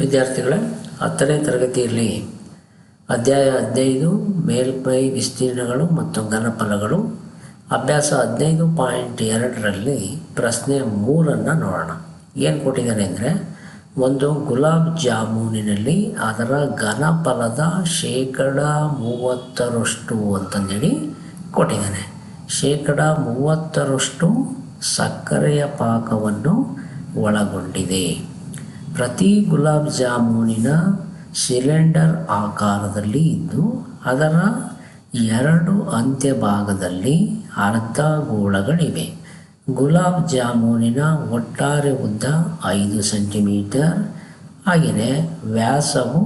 ವಿದ್ಯಾರ್ಥಿಗಳೇ, ಹತ್ತನೇ ತರಗತಿಯಲ್ಲಿ ಅಧ್ಯಾಯ ಹದಿನೈದು, ಮೇಲ್ಮೈ ವಿಸ್ತೀರ್ಣಗಳು ಮತ್ತು ಘನಫಲಗಳು. ಅಭ್ಯಾಸ ಹದಿನೈದು ಪಾಯಿಂಟ್ ಎರಡರಲ್ಲಿ ಪ್ರಶ್ನೆ ಮೂರನ್ನು ನೋಡೋಣ. ಏನು ಕೊಟ್ಟಿದ್ದಾರೆ ಅಂದರೆ, ಒಂದು ಗುಲಾಬ್ ಜಾಮೂನಿನಲ್ಲಿ ಅದರ ಘನಫಲದ ಶೇಕಡ ಮೂವತ್ತರಷ್ಟು ಅಂತಂದೇಳಿ ಕೊಟ್ಟಿದ್ದಾನೆ. ಶೇಕಡ ಮೂವತ್ತರಷ್ಟು ಸಕ್ಕರೆಯ ಪಾಕವನ್ನು ಒಳಗೊಂಡಿದೆ. ಪ್ರತಿ ಗುಲಾಬ್ ಜಾಮೂನಿನ ಸಿಲಿಂಡರ್ ಆಕಾರದಲ್ಲಿ ಇದ್ದು, ಅದರ ಎರಡು ಅಂತ್ಯಭಾಗದಲ್ಲಿ ಅರ್ಧ ಗೋಳಗಳಿವೆ ಗುಲಾಬ್ ಜಾಮೂನಿನ ಒಟ್ಟಾರೆ ಉದ್ದ ಐದು ಸೆಂಟಿಮೀಟರ್. ಹಾಗೆಯೇ ವ್ಯಾಸವು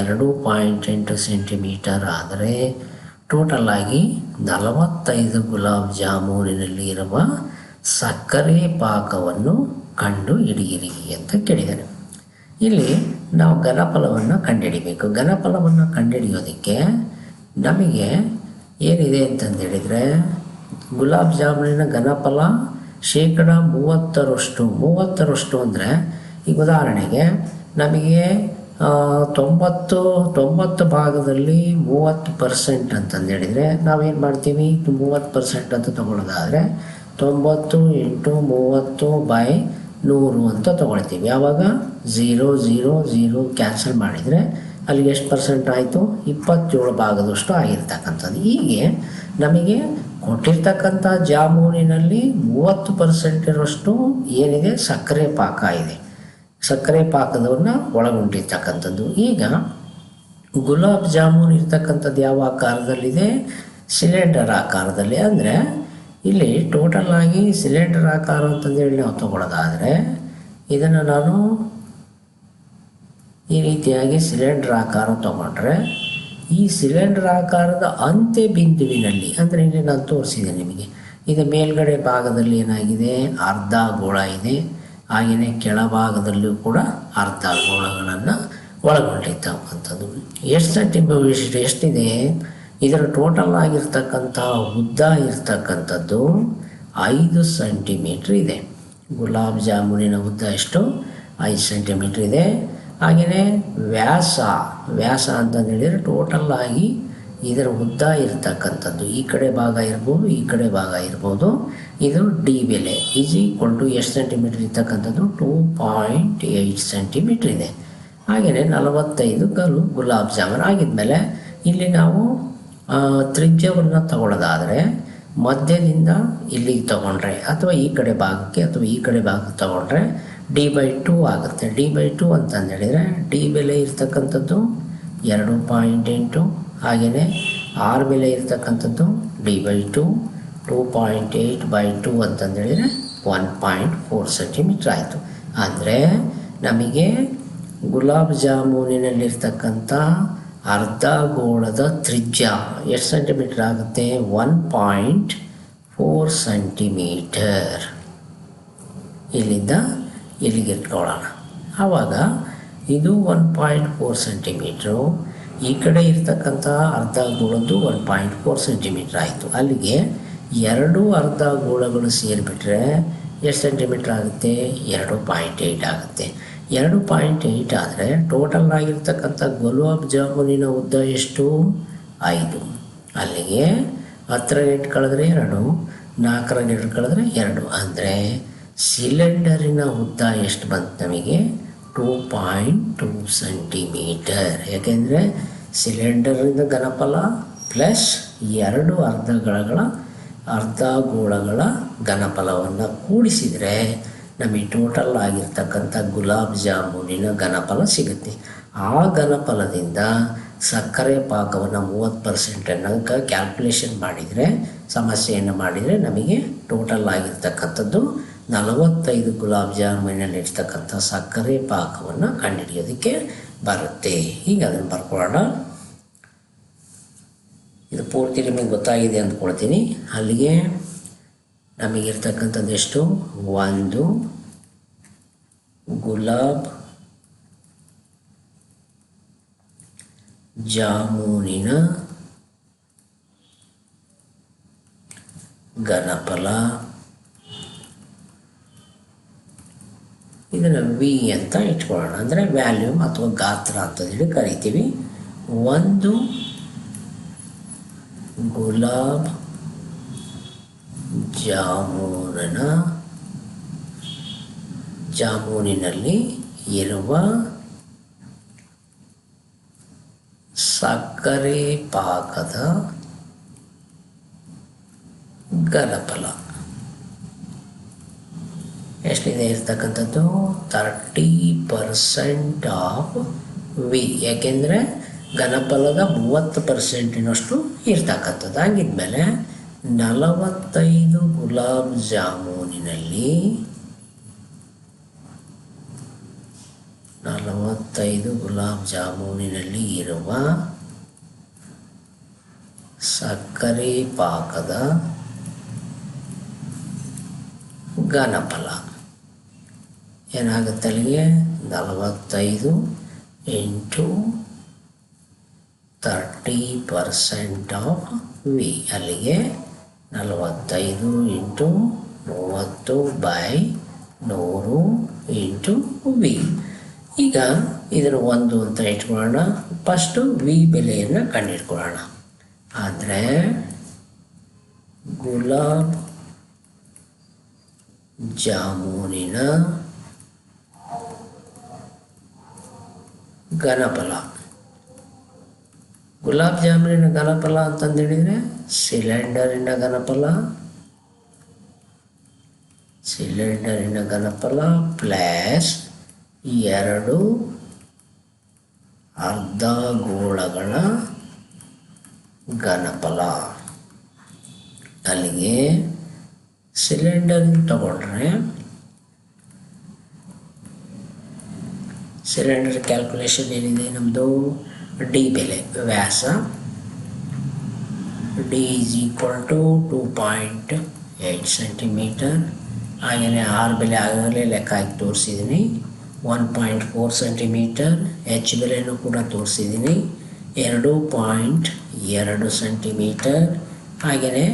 ಎರಡು ಪಾಯಿಂಟ್ ಎಂಟು ಸೆಂಟಿಮೀಟರ್ ಆದರೆ ಟೋಟಲ್ ಆಗಿ ನಲವತ್ತೈದು ಗುಲಾಬ್ ಜಾಮೂನಿನಲ್ಲಿ ಇರುವ ಸಕ್ಕರೆ ಪಾಕವನ್ನು ಕಂಡು ಹಿಡಿಯಿರಿ ಅಂತ ಕೇಳಿದ್ದಾನೆ ಇಲ್ಲಿ ನಾವು ಘನಫಲವನ್ನು ಕಂಡುಹಿಡಿಬೇಕು. ಘನಫಲವನ್ನು ಕಂಡುಹಿಡಿಯೋದಕ್ಕೆ ನಮಗೆ ಏನಿದೆ ಅಂತಂದೇಳಿದರೆ ಗುಲಾಬ್ ಜಾಮೂನಿನ ಘನಫಲ ಶೇಕಡ ಮೂವತ್ತರಷ್ಟು ಮೂವತ್ತರಷ್ಟು ಅಂದರೆ ಈಗ ಉದಾಹರಣೆಗೆ ನಮಗೆ ತೊಂಬತ್ತು ತೊಂಬತ್ತು ಭಾಗದಲ್ಲಿ ಮೂವತ್ತು ಪರ್ಸೆಂಟ್ ಅಂತಂದು ಹೇಳಿದರೆ ನಾವೇನು ಮಾಡ್ತೀವಿ? ಮೂವತ್ತು ಪರ್ಸೆಂಟ್ ಅಂತ ತೊಗೊಳೋದಾದರೆ ತೊಂಬತ್ತು ಇಂಟು ಮೂವತ್ತು ಬೈ ನೂರು ಅಂತ ತೊಗೊಳ್ತೀವಿ. ಯಾವಾಗ ಝೀರೋ ಝೀರೋ ಝೀರೋ ಕ್ಯಾನ್ಸಲ್ ಮಾಡಿದರೆ ಅಲ್ಲಿಗೆ ಎಷ್ಟು ಪರ್ಸೆಂಟ್ ಆಯಿತು? ಇಪ್ಪತ್ತೇಳು ಭಾಗದಷ್ಟು ಆಗಿರ್ತಕ್ಕಂಥದ್ದು. ಹೀಗೆ ನಮಗೆ ಕೊಟ್ಟಿರ್ತಕ್ಕಂಥ ಜಾಮೂನಿನಲ್ಲಿ ಮೂವತ್ತು ಪರ್ಸೆಂಟ್ ಇರೋಷ್ಟು ಏನಿದೆ? ಸಕ್ಕರೆ ಪಾಕ ಇದೆ. ಸಕ್ಕರೆ ಪಾಕದವನ್ನು ಒಳಗೊಂಡಿರ್ತಕ್ಕಂಥದ್ದು. ಈಗ ಗುಲಾಬ್ ಜಾಮೂನ್ ಇರ್ತಕ್ಕಂಥದ್ದು ಯಾವ ಆಕಾರದಲ್ಲಿದೆ? ಸಿಲಿಂಡರ್ ಆಕಾರದಲ್ಲಿ. ಅಂದರೆ ಇಲ್ಲಿ ಟೋಟಲ್ ಆಗಿ ಸಿಲಿಂಡರ್ ಆಕಾರ ಅಂತಂದೇಳಿ ನಾವು ತಗೊಳ್ಳೋದಾದರೆ ಇದನ್ನು ನಾನು ಈ ರೀತಿಯಾಗಿ ಸಿಲಿಂಡರ್ ಆಕಾರ ತಗೊಂಡ್ರೆ, ಈ ಸಿಲಿಂಡರ್ ಆಕಾರದ ಅಂತ್ಯ ಬಿಂದುವಿನಲ್ಲಿ, ಅಂದರೆ ಇಲ್ಲಿ ನಾನು ತೋರಿಸಿದೆ ನಿಮಗೆ ಇದು ಮೇಲ್ಗಡೆ ಭಾಗದಲ್ಲಿ ಏನಾಗಿದೆ? ಅರ್ಧ ಗೋಳ ಇದೆ. ಹಾಗೆಯೇ ಕೆಳಭಾಗದಲ್ಲೂ ಕೂಡ ಅರ್ಧ ಗೋಳಗಳನ್ನು ಒಳಗೊಂಡಿರ್ತಕ್ಕಂಥದ್ದು ಎಷ್ಟು ಸೆಂಟಿಮೀಟರ್ ಎಷ್ಟಿದೆ ಇದರ ಟೋಟಲ್ ಆಗಿರ್ತಕ್ಕಂಥ ಉದ್ದ ಇರ್ತಕ್ಕಂಥದ್ದು ಐದು ಸೆಂಟಿಮೀಟ್ರ್ ಇದೆ. ಗುಲಾಬ್ ಜಾಮೂನಿನ ಉದ್ದ ಎಷ್ಟು? ಐದು ಸೆಂಟಿಮೀಟ್ರ್ ಇದೆ. ಹಾಗೆಯೇ ವ್ಯಾಸ ವ್ಯಾಸ ಅಂತಂದು ಹೇಳಿದರೆ ಟೋಟಲ್ ಆಗಿ ಇದರ ಉದ್ದ ಇರ್ತಕ್ಕಂಥದ್ದು. ಈ ಕಡೆ ಭಾಗ ಇರ್ಬೋದು, ಈ ಕಡೆ ಭಾಗ ಇರ್ಬೋದು. ಇದು ಡಿ ಬೆಲೆ. ಈಸ್ ಈಕ್ವಲ್ ಟು ಎಷ್ಟು ಸೆಂಟಿಮೀಟ್ರ್ ಇರ್ತಕ್ಕಂಥದ್ದು? ಟೂ ಪಾಯಿಂಟ್ ಏಯ್ಟ್ ಸೆಂಟಿಮೀಟ್ರ್ ಇದೆ. ಹಾಗೆಯೇ ನಲವತ್ತೈದು ಕಲ್ಲು ಗುಲಾಬ್ ಜಾಮೂನ್ ಆಗಿದ್ಮೇಲೆ ಇಲ್ಲಿ ನಾವು ತ್ರಿಜ್ಯವನ್ನು ತಗೊಳ್ಳೋದಾದರೆ ಮಧ್ಯದಿಂದ ಇಲ್ಲಿಗೆ ತಗೊಂಡ್ರೆ ಅಥವಾ ಈ ಕಡೆ ಭಾಗಕ್ಕೆ ಅಥವಾ ಈ ಕಡೆ ಭಾಗಕ್ಕೆ ತಗೊಂಡ್ರೆ ಡಿ ಬೈ ಟೂ ಆಗುತ್ತೆ. ಡಿ ಬೈ ಟೂ ಅಂತಂದು ಹೇಳಿದರೆ ಡಿ ಬೆಲೆ ಇರ್ತಕ್ಕಂಥದ್ದು ಎರಡು ಪಾಯಿಂಟ್ ಎಂಟು, ಹಾಗೆಯೇ ಆರ್ ಬೆಲೆ ಇರ್ತಕ್ಕಂಥದ್ದು D by two, two point eight by two ಅಂತಂದು ಹೇಳಿದರೆ ಒನ್ ಪಾಯಿಂಟ್ ಫೋರ್ ಸೆಂಟಿಮೀಟ್ರ್ ಆಯಿತು. ಅಂದರೆ ನಮಗೆ ಗುಲಾಬ್ ಜಾಮೂನಿನಲ್ಲಿರ್ತಕ್ಕಂಥ ಅರ್ಧ ಗೋಳದ ತ್ರಿಜ್ಯ. ಎಷ್ಟು ಸೆಂಟಿಮೀಟರ್ ಆಗುತ್ತೆ? ಒನ್ ಪಾಯಿಂಟ್ ಫೋರ್ ಸೆಂಟಿಮೀಟರ್ ಇಲ್ಲಿಂದ ಇಲ್ಲಿಗೆ ಇಟ್ಕೊಳ್ಳೋಣ. ಆವಾಗ ಇದು ಒನ್ ಪಾಯಿಂಟ್ ಫೋರ್ ಸೆಂಟಿಮೀಟ್ರು ಈ ಕಡೆ ಇರ್ತಕ್ಕಂಥ ಅರ್ಧ ಗೋಳದ್ದು ಒನ್ ಪಾಯಿಂಟ್ ಫೋರ್ ಸೆಂಟಿಮೀಟ್ರ್ ಆಯಿತು. ಅಲ್ಲಿಗೆ ಎರಡು ಅರ್ಧ ಗೋಳಗಳು ಸೇರಿಬಿಟ್ರೆ ಎಷ್ಟು ಸೆಂಟಿಮೀಟ್ರ್ ಆಗುತ್ತೆ? ಎರಡು ಪಾಯಿಂಟ್ ಏಯ್ಟ್ ಆಗುತ್ತೆ. ಎರಡು ಪಾಯಿಂಟ್ ಏಯ್ಟ್ ಆದರೆ ಟೋಟಲ್ ಆಗಿರ್ತಕ್ಕಂಥ ಗುಲಾಬ್ ಜಾಮೂನಿನ ಉದ್ದ ಎಷ್ಟು? ಐದು. ಅಲ್ಲಿಗೆ ಹತ್ತರ ಗಂಟೆ ಕಳೆದ್ರೆ ಎರಡು, ನಾಲ್ಕರ ಗಂಟೆ ಕಳೆದ್ರೆ ಎರಡು. ಅಂದರೆ ಸಿಲಿಂಡರಿನ ಉದ್ದ ಎಷ್ಟು ಬಂತು ನಮಗೆ? Two point two centimetre. ಯಾಕೆಂದರೆ ಸಿಲಿಂಡರಿಂದ ಘನಫಲ ಪ್ಲಸ್ ಎರಡು ಅರ್ಧಗಳ ಅರ್ಧ ಗೋಳಗಳ ಘನಫಲವನ್ನು ಕೂಡಿಸಿದರೆ ನಮಗೆ ಟೋಟಲ್ ಆಗಿರ್ತಕ್ಕಂಥ ಗುಲಾಬ್ ಜಾಮೂನಿನ ಘನಫಲ ಸಿಗುತ್ತೆ. ಆ ಘನಫಲದಿಂದ ಸಕ್ಕರೆ ಪಾಕವನ್ನು ಮೂವತ್ತು ಪರ್ಸೆಂಟ್ ಅನ್ನೋಂಕ ಕ್ಯಾಲ್ಕುಲೇಷನ್ ಮಾಡಿದರೆ, ಸಮಸ್ಯೆಯನ್ನು ಮಾಡಿದರೆ ನಮಗೆ ಟೋಟಲ್ ಆಗಿರ್ತಕ್ಕಂಥದ್ದು ನಲವತ್ತೈದು ಗುಲಾಬ್ ಜಾಮೂನಲ್ಲಿ ಇರ್ತಕ್ಕಂಥ ಸಕ್ಕರೆ ಪಾಕವನ್ನು ಕಂಡುಹಿಡಿಯೋದಕ್ಕೆ ಬರುತ್ತೆ. ಈಗ ಅದನ್ನು ಬರ್ಕೊಳ್ಳೋಣ. ಇದು ಪೂರ್ತಿ ನಿಮಗೆ ಗೊತ್ತಾಗಿದೆ ಅಂದ್ಕೊಳ್ತೀನಿ. ಅಲ್ಲಿಗೆ ನಮಗಿರ್ತಕ್ಕಂಥದ್ದು ಎಷ್ಟು ಒಂದು, ಗುಲಾಬ್, ಜಾಮೂನಿನ ಘನಫಲ ಇದು ಇದನ್ನು ವಿ ಅಂತ ಇಟ್ಕೊಳ್ಳೋಣ. ಅಂದರೆ ವ್ಯಾಲ್ಯೂಮ್ ಅಥವಾ ಗಾತ್ರ ಅಂತ ಹೇಳಿ ಕರಿತೀವಿ. ಒಂದು, ಗುಲಾಬ್ ಜಾಮೂನನ ಜಾಮೂನಿನಲ್ಲಿ ಇರುವ ಸಕ್ಕರೆ ಪಾಕದ ಗಲಫಲ ಎಷ್ಟಿದೆ ಇರ್ತಕ್ಕಂಥದ್ದು? ತರ್ಟಿ ಪರ್ಸೆಂಟ್ ಆಫ್ ವಿ ಯಾಕೆಂದರೆ ಘನಫಲದ ಮೂವತ್ತು ಪರ್ಸೆಂಟಿನಷ್ಟು ಇರ್ತಕ್ಕಂಥದ್ದು. ಹಾಗಿದ್ಮೇಲೆ ನಲವತ್ತೈದು ಗುಲಾಬ್ ಜಾಮೂನಿನಲ್ಲಿ ನಲವತ್ತೈದು ಗುಲಾಬ್ ಜಾಮೂನಿನಲ್ಲಿ ಇರುವ ಸಕ್ಕರೆ ಪಾಕದ ಘನಫಲ. ಏನಾಗುತ್ತೆ ಅಲ್ಲಿಗೆ? ನಲವತ್ತೈದು into thirty percent of V. ಅಲ್ಲಿಗೆ ನಲವತ್ತೈದು ಇಂಟು ಮೂವತ್ತು ಬೈ ನೂರು ಇಂಟು ವಿ. ಈಗ ಇದನ್ನು ಒಂದು ಅಂತ ಇಟ್ಕೊಳ್ಳೋಣ. ಫಸ್ಟು ವಿ ಬೆಲೆಯನ್ನು ಕಂಡುಹಿಡ್ಕೊಳ್ಳೋಣ. ಆದರೆ ಗುಲಾಬ್ ಜಾಮೂನಿನ ಘನಫಲ. ಗುಲಾಬ್ ಜಾಮೂನಿನ ಘನಫಲ ಅಂತಂದು ಹೇಳಿದರೆ ಸಿಲಿಂಡರಿನ ಘನಫಲ ಸಿಲಿಂಡರಿನ ಘನಫಲ ಪ್ಲಸ್ ಎರಡು ಅರ್ಧ ಗೋಳಗಳ ಘನಫಲ. ಅಲ್ಲಿಗೆ ಸಿಲಿಂಡರ್ ತಗೊಂಡ್ರೆ ಸಿಲಿಂಡರ್ ಕ್ಯಾಲ್ಕುಲೇಷನ್ ಏನಿದೆ ನಮ್ಮದು ಡಿ ಬೆಲೆ ವ್ಯಾಸ D is equal to two point eight centimetre. ಹಾಗೆಯೇ ಆರ್ ಬೆಲೆ ಆಗಲೇ ಲೆಕ್ಕ ಹಾಕಿ ತೋರಿಸಿದ್ದೀನಿ. One point four centimetre H ಬೆಲೆನೂ ಕೂಡ ತೋರಿಸಿದ್ದೀನಿ. ಎರಡು ಪಾಯಿಂಟ್ ಎರಡು ಸೆಂಟಿಮೀಟರ್. ಹಾಗೆಯೇ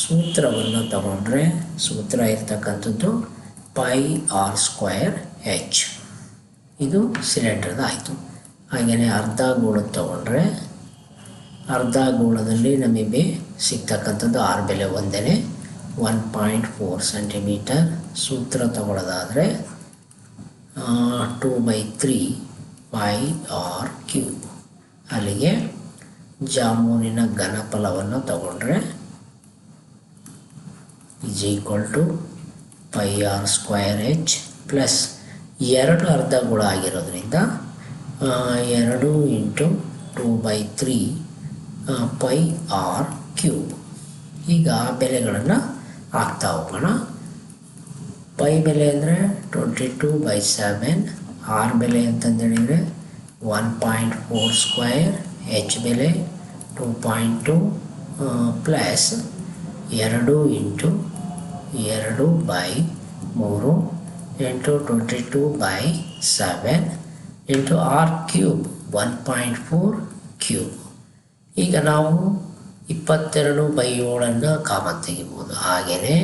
ಸೂತ್ರವನ್ನು ತಗೊಂಡ್ರೆ ಸೂತ್ರ ಇರ್ತಕ್ಕಂಥದ್ದು ಪೈ ಆರ್ ಸ್ಕ್ವಯರ್ ಎಚ್. ಇದು ಸಿಲಿಂಡರ್ದು ಆಯಿತು ಹಾಗೆಯೇ ಅರ್ಧ ಗೋಳ ತಗೊಂಡ್ರೆ ಅರ್ಧ ಗೋಳದಲ್ಲಿ ನಮಗೆ ಸಿಗ್ತಕ್ಕಂಥದ್ದು ಆರ್ ಬೆಲೆ ಒಂದೇ ಒನ್ ಪಾಯಿಂಟ್ ಫೋರ್ ಸೆಂಟಿಮೀಟರ್ ಸೂತ್ರ ತಗೊಳ್ಳೋದಾದರೆ two by three pi R cube. ಅಲ್ಲಿಗೆ ಜಾಮೂನಿನ ಘನಫಲವನ್ನು ತಗೊಂಡ್ರೆ is equal to pi R square H plus ಎರಡು ಅರ್ಧ ಗೋಳ ಆಗಿರೋದ್ರಿಂದ ಎರಡು into two by three pi R cube. ಈಗ ಬೆಲೆಗಳನ್ನು ಹಾಕ್ತಾ ಹೋಗೋಣ. ಪೈ ಬೆಲೆ ಅಂದರೆ twenty two by seven, R ಬೆಲೆ ಅಂತಂದೇಳಿದರೆ one point four square H ಬೆಲೆ ಟೂ ಪಾಯಿಂಟ್ ಟು ಪ್ಲಸ್ ಎರಡು ಇಂಟು ಎರಡು ಬೈ ಮೂರು into twenty two by seven into R cube one point four cube ಈಗ ನಾವು ಇಪ್ಪತ್ತೆರಡು ಬೈ ಏಳನ್ನು ಕಾಮನ್ ತೆಗಿಬೋದು. ಹಾಗೆಯೇ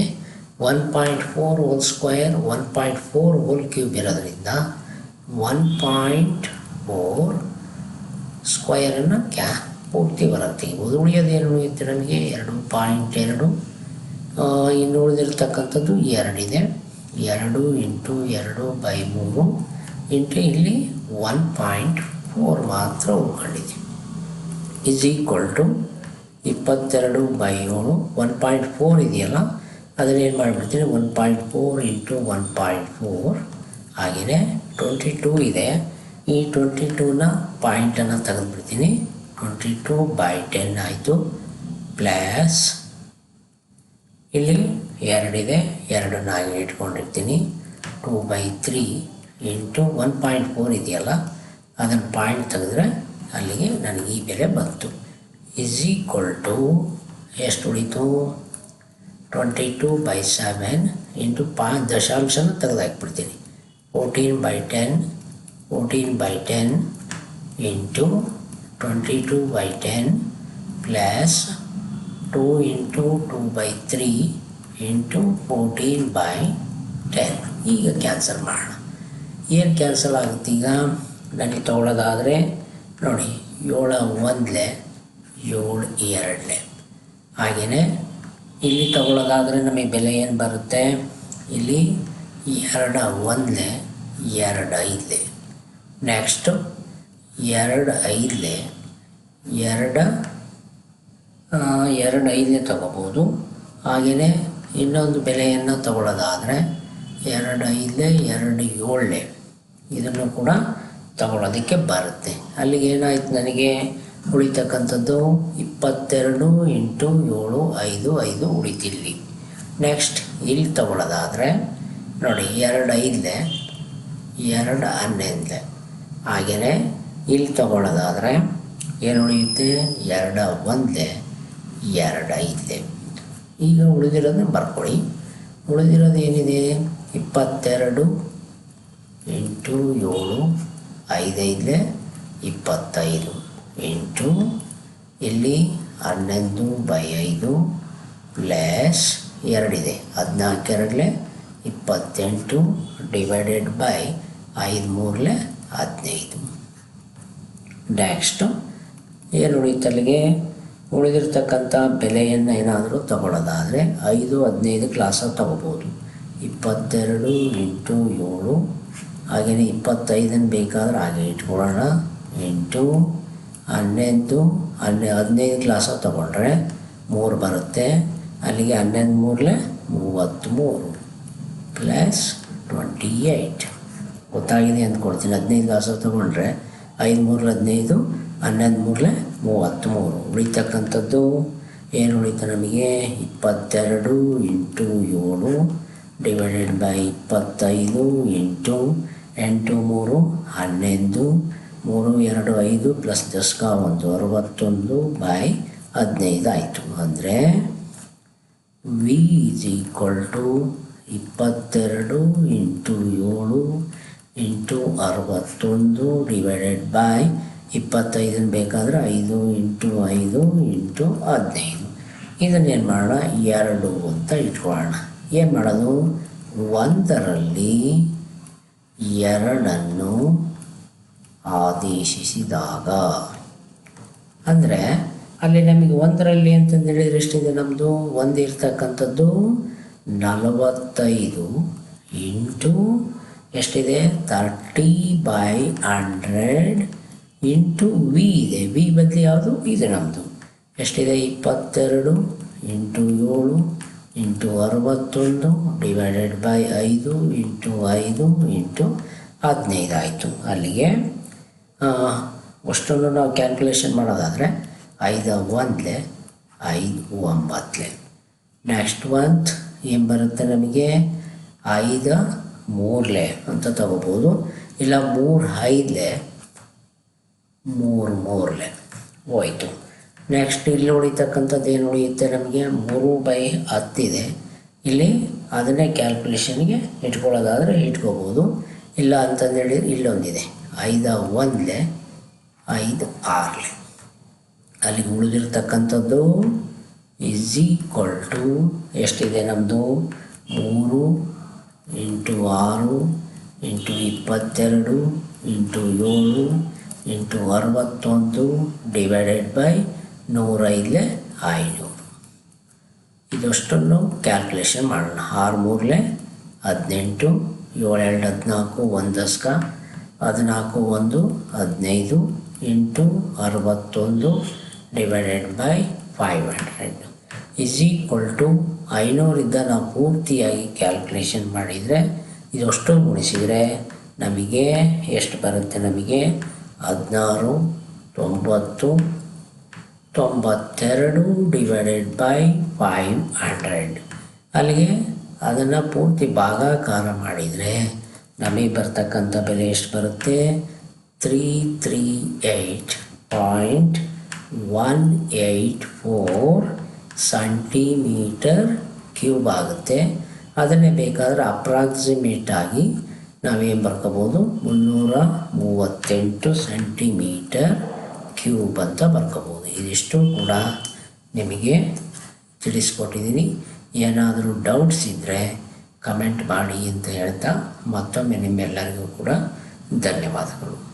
one point four whole square one point four whole cube ಇರೋದ್ರಿಂದ ಒನ್ ಪಾಯಿಂಟ್ ಫೋರ್ ಸ್ಕ್ವಯರನ್ನು ಕ್ಯಾ ಪೂರ್ತಿ ಹೊರಗೆ ತೆಗಿಬೋದು. ಉಳಿಯೋದೇನು ಉಳಿಯುತ್ತೆ ನಮಗೆ? ಎರಡು ಪಾಯಿಂಟ್ ಎರಡು. ಇನ್ನು ಉಳಿದಿರ್ತಕ್ಕಂಥದ್ದು ಎರಡಿದೆ ಎರಡು ಇಂಟು ಎರಡು ಬೈ ಮೂರು. ಇಂಟು ಇಲ್ಲಿ ಒನ್ ಪಾಯಿಂಟ್ ಫೋರ್ ಮಾತ್ರ ಉಳ್ಕೊಂಡಿದ್ದೀವಿ ಇಸ್ ಈಕ್ವಲ್ ಟು ಇಪ್ಪತ್ತೆರಡು ಬೈ ಏಳು ಒನ್ ಪಾಯಿಂಟ್ ಫೋರ್ ಇದೆಯಲ್ಲ ಅದನ್ನೇನು ಮಾಡಿಬಿಡ್ತೀನಿ? One point four into one point four ಹಾಗೆಯೇ ಟ್ವೆಂಟಿ ಟೂ ಇದೆ. ಈ ಟ್ವೆಂಟಿ ಟೂನ ಪಾಯಿಂಟನ್ನು ತೆಗೆದುಬಿಡ್ತೀನಿ. ಟ್ವೆಂಟಿ ಟೂ ಬೈ ಟೆನ್ ಆಯಿತು. ಪ್ಲಸ್ ಇಲ್ಲಿ ಎರಡಿದೆ ಎರಡನ್ನ ಹಾಗೆ ಇಟ್ಕೊಂಡಿರ್ತೀನಿ. Two by three into one point four ಇದೆಯಲ್ಲ? ಅದನ್ನು ಪಾಯಿಂಟ್ ತೆಗೆದ್ರೆ ಅಲ್ಲಿಗೆ ನನಗೆ ಈ ಬೆಲೆ ಬಂತು. ಇಸ್ ಈಕ್ವಲ್ ಟು ಎಷ್ಟು ಉಳಿತು? Twenty two by seven into ಪಾ ದಶಾಂಶನ ತೆಗೆದಾಕ್ಬಿಡ್ತೀನಿ. Fourteen by ten fourteen by ten into twenty two by ten plus two into two by three into fourteen by ten ಈಗ ಕ್ಯಾನ್ಸಲ್ ಮಾಡೋಣ. ಏನು ಕ್ಯಾನ್ಸಲ್ ಆಗುತ್ತೆ ಈಗ? ನನಗೆ ತೊಗೊಳೋದಾದರೆ ನೋಡಿ, ಏಳು ಒಂದಲೇ, ಏಳು ಎರಡನೇ ಹಾಗೆಯೇ ಇಲ್ಲಿ ತಗೊಳ್ಳೋದಾದರೆ ನಮಗೆ ಬೆಲೆ ಏನು ಬರುತ್ತೆ? ಇಲ್ಲಿ ಎರಡು ಒಂದಲೆ, ಎರಡು ಐದಲೆ. ನೆಕ್ಸ್ಟು ಎರಡು ಐದಲೆ, ಎರಡು ಎರಡು ಐದನೇ ತಗೋಬೋದು. ಹಾಗೆಯೇ ಇನ್ನೊಂದು ಬೆಲೆಯನ್ನು ತಗೊಳ್ಳೋದಾದರೆ ಎರಡು ಐದಲೆ, ಎರಡು ಏಳನೇ ಇದನ್ನು ಕೂಡ ತಗೊಳ್ಳೋದಕ್ಕೆ ಬರುತ್ತೆ. ಅಲ್ಲಿಗೆ ಏನಾಯ್ತು ನನಗೆ? ಉಳಿತಕ್ಕಂಥದ್ದು ಇಪ್ಪತ್ತೆರಡು ಎಂಟು ಏಳು ಐದು ಐದು ಉಳಿತಿಲ್ಲಿ. ನೆಕ್ಸ್ಟ್ ಇಲ್ಲಿ ತಗೊಳ್ಳೋದಾದರೆ, ನೋಡಿ ಎರಡು ಐದಲೆ ಎರಡು ಹನ್ನೊಂದಲೆ ಹಾಗೆಯೇ ಇಲ್ಲಿ ತಗೊಳ್ಳೋದಾದರೆ ಏನು ಉಳಿಯುತ್ತೆ? ಎರಡು ಒಂದಲೆ ಎರಡು ಐದಲೆ ಈಗ ಉಳಿದಿರೋದನ್ನ ಬರ್ಕೊಳ್ಳಿ. ಉಳಿದಿರೋದು ಏನಿದೆ? ಇಪ್ಪತ್ತೆರಡು ಇಂಟು ಏಳು ಐದೈದಲೆ ಇಪ್ಪತ್ತೈದು. ಎಂಟು ಇಲ್ಲಿ ಹನ್ನೊಂದು ಬೈ ಐದು ಪ್ಲಸ್ ಎರಡಿದೆ. ಹದಿನಾಲ್ಕು ಎರಡಲೆ ಇಪ್ಪತ್ತೆಂಟು ಡಿವೈಡೆಡ್ ಬೈ ಐದು ಮೂರಲೆ ಹದಿನೈದು. ನೆಕ್ಸ್ಟು ಏನು ಉಳಿತಲ್ಲಿಗೆ? ಉಳಿದಿರ್ತಕ್ಕಂಥ ಬೆಲೆಯನ್ನು ಏನಾದರೂ ತಗೊಳ್ಳೋದಾದರೆ ಐದು ಹದಿನೈದು ಕ್ಲಾಸಾಗಿ ತಗೋಬೋದು. ಇಪ್ಪತ್ತೆರಡು ಎಂಟು ಏಳು ಹಾಗೆಯೇ ಇಪ್ಪತ್ತೈದನ್ನು ಬೇಕಾದ್ರೆ ಹಾಗೆ ಇಟ್ಕೊಳ್ಳೋಣ. ಎಂಟು ಹನ್ನೊಂದು ಹನ್ನೆ, ಹದಿನೈದು ಗ್ಲಾಸ ತಗೊಂಡ್ರೆ ಮೂರು ಬರುತ್ತೆ. ಅಲ್ಲಿಗೆ ಹನ್ನೊಂದು ಮೂರಲೆ ಮೂವತ್ತ್ಮೂರು ಪ್ಲಸ್ ಟ್ವೆಂಟಿ ಏಯ್ಟ್. ಗೊತ್ತಾಗಿದೆ ಅಂದ್ಕೊಡ್ತೀನಿ ಹದಿನೈದು ಗ್ಲಾಸ ತೊಗೊಂಡ್ರೆ ಐದು ಮೂರಲ್ಲಿ ಹದಿನೈದು ಹನ್ನೊಂದು ಮೂರಲೆ ಮೂವತ್ತ್ಮೂರು. ಉಳಿತಕ್ಕಂಥದ್ದು ಏನು ಉಳಿತು ನಮಗೆ? ಇಪ್ಪತ್ತೆರಡು ಇಂಟು ಏಳು ಡಿವೈಡೆಡ್ ಬೈ ಇಪ್ಪತ್ತೈದು ಇಂಟು ಎಂಟು, ಮೂರು, ಹನ್ನೊಂದು, ಮೂರು, ಎರಡು, ಐದು ಪ್ಲಸ್ ದಸ್ಕ ಒಂದು, ಅರವತ್ತೊಂದು ಬೈ ಹದಿನೈದು ಆಯಿತು. ಅಂದರೆ ವಿ ಇಸ್ ಈಕ್ವಲ್ ಟು ಇಪ್ಪತ್ತೆರಡು ಇಂಟು ಏಳು ಇಂಟು ಅರವತ್ತೊಂದು ಡಿವೈಡೆಡ್ ಬೈ ಇಪ್ಪತ್ತೈದನ್ನು ಬೇಕಾದರೆ ಐದು ಇಂಟು ಐದು ಇಂಟು ಹದಿನೈದು. ಇದನ್ನೇನು ಮಾಡೋಣ? ಎರಡು ಅಂತ ಇಟ್ಕೊಳ್ಳೋಣ. ಏನು ಮಾಡೋದು? ಒಂದರಲ್ಲಿ ಎರಡನ್ನು ಆದೇಶಿಸಿದಾಗ. ಅಂದರೆ ಅಲ್ಲಿ ನಮಗೆ ಒಂದರಲ್ಲಿ ಅಂತಂದು ಹೇಳಿದ್ರೆ ಎಷ್ಟಿದೆ ನಮ್ಮದು ಒಂದು ಇರ್ತಕ್ಕಂಥದ್ದು ನಲವತ್ತೈದು ಇಂಟು ಎಷ್ಟಿದೆ? Thirty by hundred into V ಇದೆ. ವಿ ಬದಲು ಯಾವುದು? ಇದೆ ನಮ್ಮದು ಎಷ್ಟಿದೆ? ಇಪ್ಪತ್ತೆರಡು ಇಂಟು ಏಳು ಇಂಟು ಅರವತ್ತೊಂದು ಡಿವೈಡೆಡ್ ಬೈ ಐದು ಇಂಟು ಐದು ಇಂಟು ಹದಿನೈದು ಆಯಿತು. ಅಲ್ಲಿಗೆ ಅಷ್ಟೊಂದು ನಾವು ಕ್ಯಾಲ್ಕುಲೇಷನ್ ಮಾಡೋದಾದರೆ ಐದು ಒಂದಲೆ, ಐದು ಒಂಬತ್ತಲೆ ನೆಕ್ಸ್ಟ್ ಮಂತ್ ಏನು ಬರುತ್ತೆ ನಮಗೆ? ಐದು ಮೂರಲೆ ಅಂತ ತಗೋಬೋದು. ಇಲ್ಲ ಮೂರು ಐದಲೆ, ಮೂರು ಮೂರಲೆ ಹೋಯ್ತು. ನೆಕ್ಸ್ಟ್ ಇಲ್ಲಿ ಉಳಿತಕ್ಕಂಥದ್ದು ಏನು ಉಳಿಯುತ್ತೆ? ನಮಗೆ ಮೂರು ಬೈ ಹತ್ತಿದೆ ಇಲ್ಲಿ ಅದನ್ನೇ ಕ್ಯಾಲ್ಕುಲೇಷನ್ಗೆ ಇಟ್ಕೊಳ್ಳೋದಾದರೆ ಇಟ್ಕೋಬೋದು. ಇಲ್ಲ ಅಂತಂದೇಳಿ ಇಲ್ಲೊಂದಿದೆ. ಐದು ಒಂದೇ ಐದು ಆರಲೆ. ಅಲ್ಲಿಗೆ ಉಳಿದಿರ್ತಕ್ಕಂಥದ್ದು ಈಸ್ ಈಕ್ವಲ್ ಟು ಎಷ್ಟಿದೆ ನಮ್ಮದು ಮೂರು ಇಂಟು ಆರು ಇಂಟು ಇಪ್ಪತ್ತೆರಡು ಇಂಟು ಏಳು ಇಂಟು ಅರವತ್ತೊಂದು ಡಿವೈಡೆಡ್ ಬೈ ನೂರೈದಲೆ ಐನೂರು. ಇದಷ್ಟನ್ನು ಕ್ಯಾಲ್ಕುಲೇಷನ್ ಮಾಡೋಣ. ಆರು ಮೂರಲೆ ಹದಿನೆಂಟು ಏಳು ಎರಡು ಹದಿನಾಲ್ಕು, ಒಂದು ದಸ್ಕ, ಹದಿನಾಲ್ಕು, ಒಂದು, ಹದಿನೈದು, ಎಂಟು, ಅರವತ್ತೊಂದು divided by five hundred is equal to ಐನೂರಿಂದ ನಾವು ಪೂರ್ತಿಯಾಗಿ ಕ್ಯಾಲ್ಕುಲೇಷನ್ ಮಾಡಿದರೆ ಇದಷ್ಟು ಗುಣಿಸಿದರೆ ನಮಗೆ ಎಷ್ಟು ಬರುತ್ತೆ ನಮಗೆ? ಹದಿನಾರು, ತೊಂಬತ್ತು ತೊಂಬತ್ತೆರಡು ಡಿವೈಡೆಡ್ ಬೈ ಫೈವ್ ಹಂಡ್ರೆಡ್ ಅಲ್ಲಿಗೆ ಅದನ್ನು ಪೂರ್ತಿ ಭಾಗಾಕಾರ ಮಾಡಿದರೆ ನಮಗೆ ಬರ್ತಕ್ಕಂಥ ಬೆಲೆ ಎಷ್ಟು ಬರುತ್ತೆ? Three three eight point one eight four centimetre cube ಆಗುತ್ತೆ. ಅದನ್ನೇ ಬೇಕಾದರೆ ಅಪ್ರಾಕ್ಸಿಮೇಟ್ ಆಗಿ ನಾವೇನು ಬರ್ಕೋಬೋದು ಮುನ್ನೂರ ಮೂವತ್ತೆಂಟು ಸೆಂಟಿಮೀಟರ್ ಕ್ಯೂಬ್ ಅಂತ ಬರ್ಕೋಬೋದು. ಇದಿಷ್ಟು ಕೂಡ ನಿಮಗೆ ತಿಳಿಸ್ಕೊಟ್ಟಿದ್ದೀನಿ. ಏನಾದರೂ ಡೌಟ್ಸ್ ಇದ್ದರೆ ಕಮೆಂಟ್ ಮಾಡಿ ಅಂತ ಹೇಳ್ತಾ ಮತ್ತೊಮ್ಮೆ ನಿಮ್ಮೆಲ್ಲರಿಗೂ ಕೂಡ ಧನ್ಯವಾದಗಳು.